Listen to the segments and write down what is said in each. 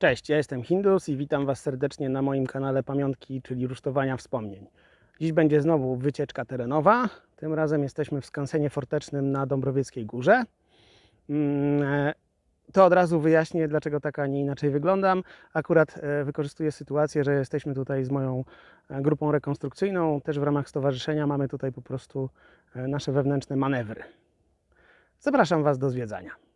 Cześć, ja jestem Hindus i witam Was serdecznie na moim kanale Pamiątki, czyli rusztowania wspomnień. Dziś będzie znowu wycieczka terenowa. Tym razem jesteśmy w skansenie fortecznym na Dąbrowieckiej Górze. Mm, e, To od razu wyjaśnię, dlaczego tak, a nie inaczej wyglądam. Akurat e, wykorzystuję sytuację, że jesteśmy tutaj z moją e, grupą rekonstrukcyjną. Też w ramach stowarzyszenia mamy tutaj po prostu nasze wewnętrzne manewry. Zapraszam Was do zwiedzania.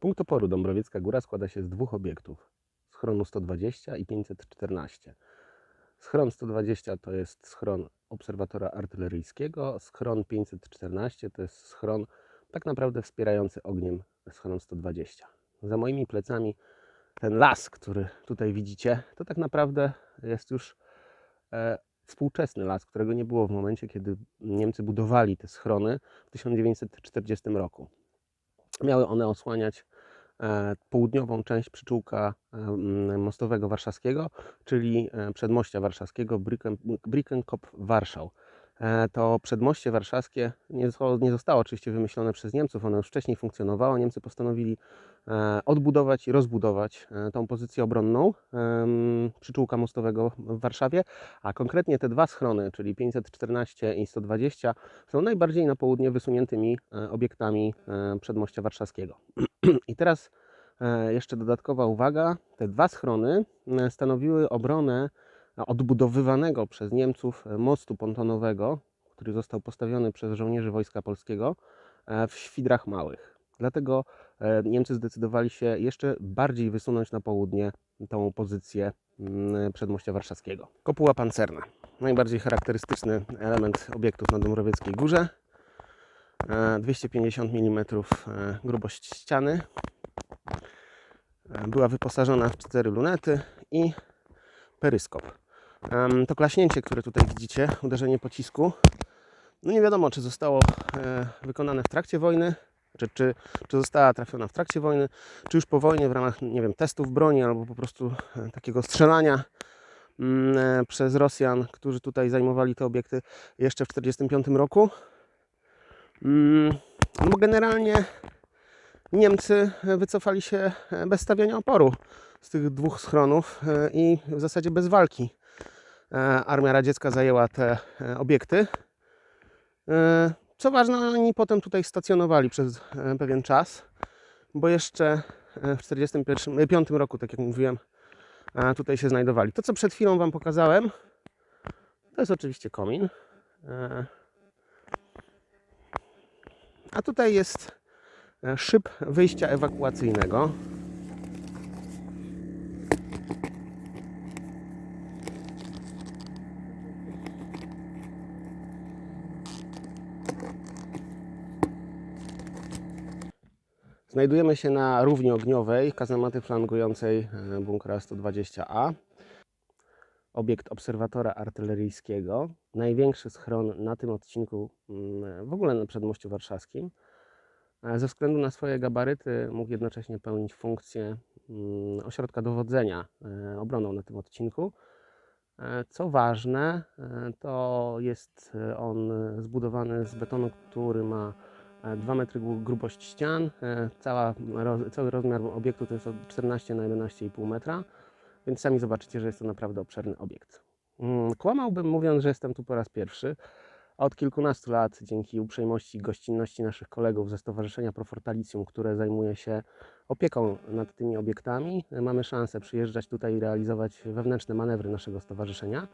Punkt oporu Dąbrowiecka Góra składa się z dwóch obiektów. Schronu 120 i 514. Schron 120 to jest schron obserwatora artyleryjskiego, schron 514 to jest schron tak naprawdę wspierający ogniem schron 120. Za moimi plecami ten las, który tutaj widzicie, to tak naprawdę jest już e, współczesny las, którego nie było w momencie, kiedy Niemcy budowali te schrony w 1940 roku. Miały one osłaniać południową część przyczółka e, mostowego warszawskiego, czyli e, przedmościa warszawskiego Bricken- Brickenkopf Warszał. E, To przedmoście warszawskie nie zostało, nie zostało oczywiście wymyślone przez Niemców, ono już wcześniej funkcjonowało. Niemcy postanowili e, odbudować i rozbudować e, tą pozycję obronną przyczółka mostowego w Warszawie, a konkretnie te dwa schrony, czyli 514 i 120, są najbardziej na południe wysuniętymi e, obiektami e, przedmościa warszawskiego. I teraz e, jeszcze dodatkowa uwaga, te dwa schrony e, stanowiły obronę e, odbudowywanego przez Niemców mostu pontonowego, który został postawiony przez żołnierzy Wojska Polskiego w Świdrach Małych. Dlatego Niemcy zdecydowali się jeszcze bardziej wysunąć na południe tą pozycję mm, przedmościa warszawskiego. Kopuła pancerna. Najbardziej charakterystyczny element obiektów na Dąbrowieckiej Górze. E, 250 mm e, grubość ściany. E, Była wyposażona w cztery lunety i peryskop. To klaśnięcie, które tutaj widzicie, uderzenie pocisku, no nie wiadomo, czy zostało e, wykonane w trakcie wojny, czy, czy, czy została trafiona w trakcie wojny, czy już po wojnie w ramach, nie wiem, testów broni albo po prostu e, takiego strzelania mm, e, przez Rosjan, którzy tutaj zajmowali te obiekty jeszcze w 1945 roku. Mm, bo generalnie Niemcy wycofali się e, bez stawiania oporu z tych dwóch schronów e, i w zasadzie bez walki. E, Armia radziecka zajęła te obiekty. Co ważne, oni potem tutaj stacjonowali przez pewien czas, bo jeszcze w 1945 roku, tak jak mówiłem, tutaj się znajdowali. To, co przed chwilą Wam pokazałem, to jest oczywiście komin. A tutaj jest e, szyb wyjścia ewakuacyjnego. Znajdujemy się na równi ogniowej kazamaty flangującej e, bunkra 120A. Obiekt obserwatora artyleryjskiego. Największy schron na tym odcinku, mm, w ogóle na przedmościu warszawskim. Ze względu na swoje gabaryty mógł jednocześnie pełnić funkcję mm, ośrodka dowodzenia e, obroną na tym odcinku. E, Co ważne, e, to jest on zbudowany z betonu, który ma e, 2 metry gru- grubość ścian. Cała, cały rozmiar obiektu to jest od 14 na 11,5 metra, więc sami zobaczycie, że jest to naprawdę obszerny obiekt. Mm, Kłamałbym mówiąc, że jestem tu po raz pierwszy. Od kilkunastu lat, dzięki uprzejmości i gościnności naszych kolegów ze Stowarzyszenia Profortalicjum, które zajmuje się opieką nad tymi obiektami, mamy szansę przyjeżdżać tutaj i realizować wewnętrzne manewry naszego stowarzyszenia.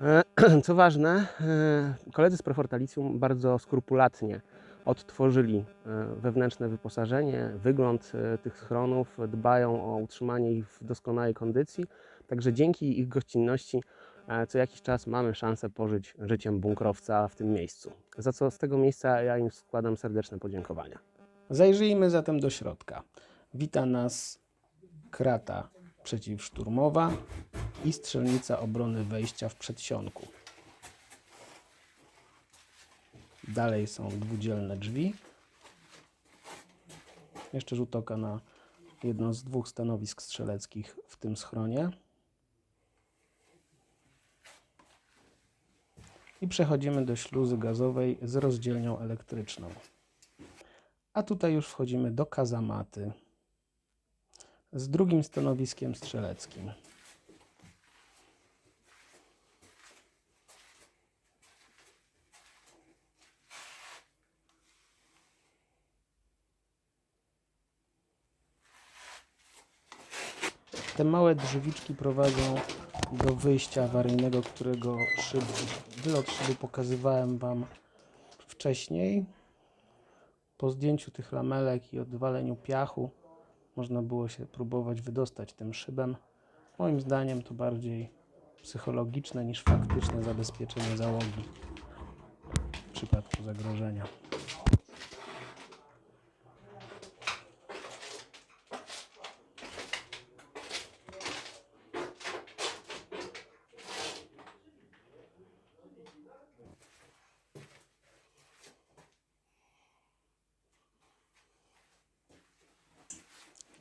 E, Co ważne, e, koledzy z Profortalicjum bardzo skrupulatnie odtworzyli e, wewnętrzne wyposażenie, wygląd e, tych schronów, dbają o utrzymanie ich w doskonałej kondycji. Także dzięki ich gościnności e, co jakiś czas mamy szansę pożyć życiem bunkrowca w tym miejscu. Za co z tego miejsca ja im składam serdeczne podziękowania. Zajrzyjmy zatem do środka. Wita nas krata przeciwszturmowa i strzelnica obrony wejścia w przedsionku. Dalej są dwudzielne drzwi Jeszcze rzut oka na jedno z dwóch stanowisk strzeleckich w tym schronie. I przechodzimy do śluzy gazowej z rozdzielnią elektryczną. A tutaj już wchodzimy do kazamaty z drugim stanowiskiem strzeleckim. Te małe drzwiczki prowadzą do wyjścia awaryjnego, którego szyb, wylot szyby pokazywałem Wam wcześniej. Po zdjęciu tych lamelek i odwaleniu piachu można było się próbować wydostać tym szybem. Moim zdaniem to bardziej psychologiczne niż faktyczne zabezpieczenie załogi w przypadku zagrożenia.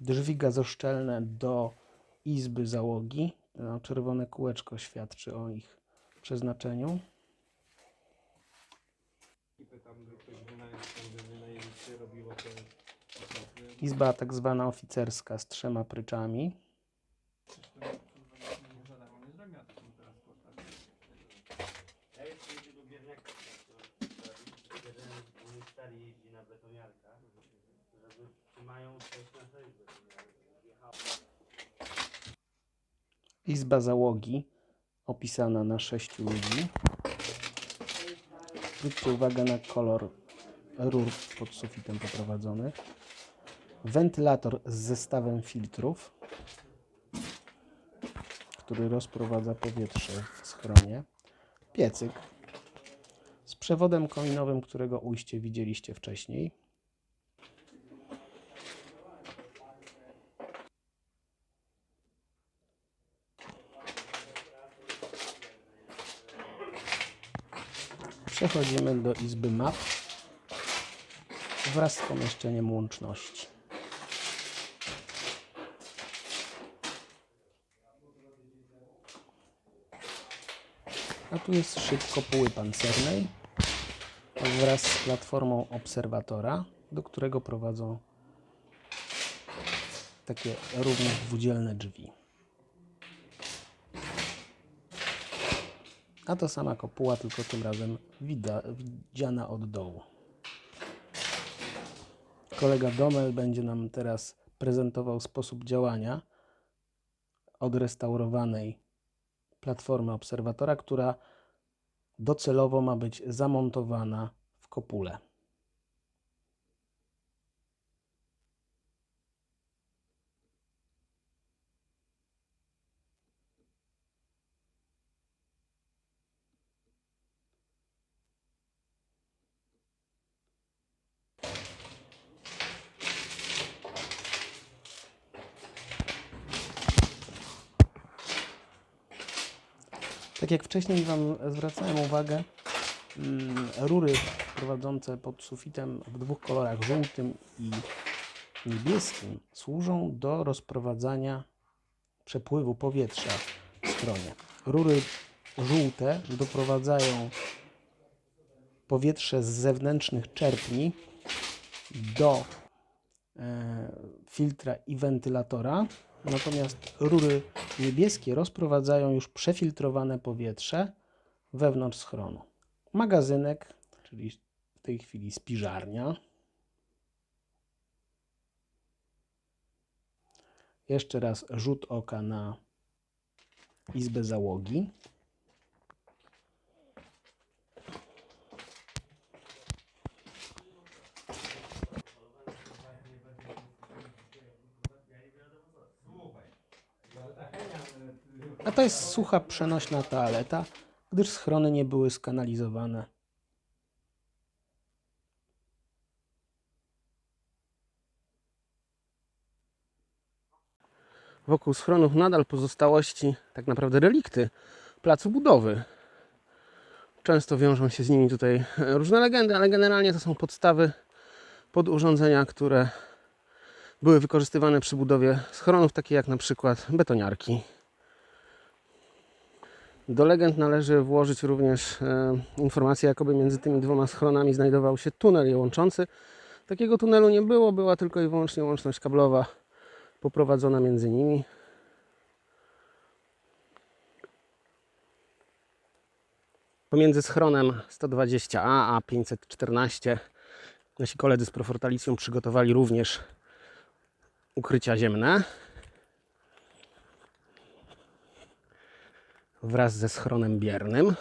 Drzwi gazoszczelne do izby załogi. No, czerwone kółeczko świadczy o ich przeznaczeniu. Izba tak zwana oficerska z trzema pryczami. Załogi opisana na sześciu ludzi. Zwróćcie uwagę na kolor rur pod sufitem poprowadzonych. Wentylator z zestawem filtrów, który rozprowadza powietrze w schronie. Piecyk z przewodem kominowym, którego ujście widzieliście wcześniej. Przechodzimy do izby map wraz z pomieszczeniem łączności. A tu jest szyb kopuły pancernej wraz z platformą obserwatora, do którego prowadzą takie równie dwudzielne drzwi. A to sama kopuła, tylko tym razem widziana od dołu. Kolega Domel będzie nam teraz prezentował sposób działania odrestaurowanej platformy obserwatora, która docelowo ma być zamontowana w kopule. Tak jak wcześniej Wam zwracałem uwagę, mm, rury prowadzące pod sufitem w dwóch kolorach, żółtym i niebieskim, służą do rozprowadzania przepływu powietrza w schronie. Rury żółte doprowadzają powietrze z zewnętrznych czerpni do e, filtra i wentylatora, natomiast rury niebieskie rozprowadzają już przefiltrowane powietrze wewnątrz schronu. Magazynek, czyli w tej chwili spiżarnia. Jeszcze raz rzut oka na izbę załogi. To jest sucha, przenośna toaleta, gdyż schrony nie były skanalizowane. Wokół schronów nadal pozostałości, tak naprawdę relikty placu budowy. Często wiążą się z nimi tutaj różne legendy, ale generalnie to są podstawy pod urządzenia, które były wykorzystywane przy budowie schronów, takie jak na przykład betoniarki. Do legend należy włożyć również e, informację, jakoby między tymi dwoma schronami znajdował się tunel je łączący. Takiego tunelu nie było, była tylko i wyłącznie łączność kablowa poprowadzona między nimi. Pomiędzy schronem 120A a 514 nasi koledzy z Profortalicją przygotowali również ukrycia ziemne wraz ze schronem biernym.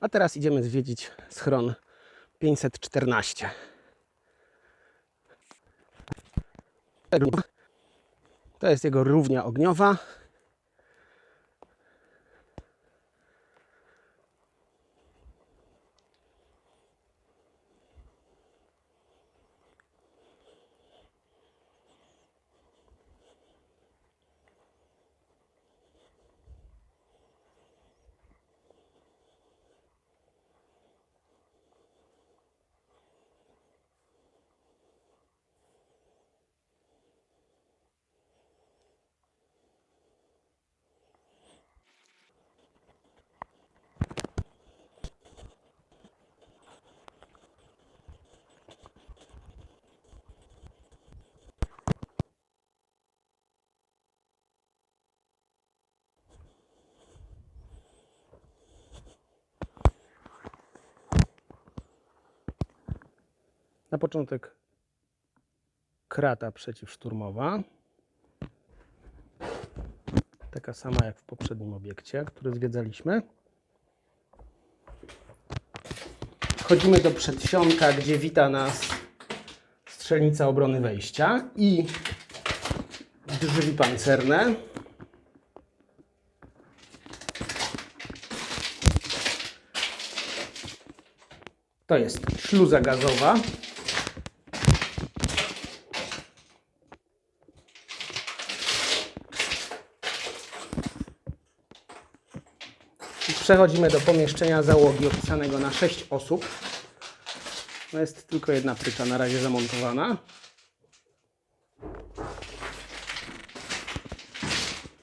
A teraz idziemy zwiedzić schron 514. To jest jego równia ogniowa. Na początek krata przeciwszturmowa. Taka sama jak w poprzednim obiekcie, który zwiedzaliśmy. Wchodzimy do przedsionka, gdzie wita nas strzelnica obrony wejścia i drzwi pancerne. To jest śluza gazowa. Przechodzimy do pomieszczenia załogi opisanego na 6 osób. No jest tylko jedna pryka na razie zamontowana.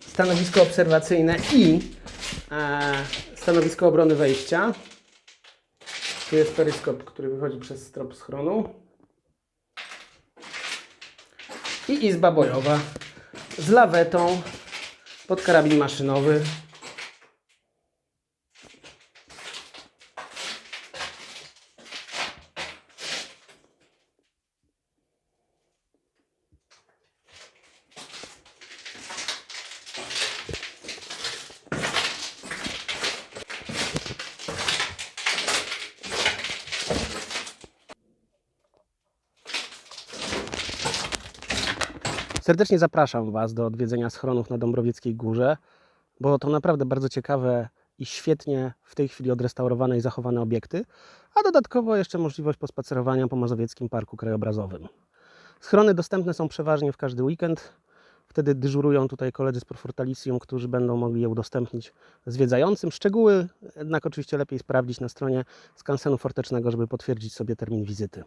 Stanowisko obserwacyjne i e, stanowisko obrony wejścia. Tu jest peryskop, który wychodzi przez strop schronu. I izba bojowa z lawetą pod karabin maszynowy. Serdecznie zapraszam Was do odwiedzenia schronów na Dąbrowieckiej Górze, bo to naprawdę bardzo ciekawe i świetnie w tej chwili odrestaurowane i zachowane obiekty, a dodatkowo jeszcze możliwość pospacerowania po Mazowieckim Parku Krajobrazowym. Schrony dostępne są przeważnie w każdy weekend. Wtedy dyżurują tutaj koledzy z Profortalicjum, którzy będą mogli je udostępnić zwiedzającym. Szczegóły jednak oczywiście lepiej sprawdzić na stronie skansenu fortecznego, żeby potwierdzić sobie termin wizyty.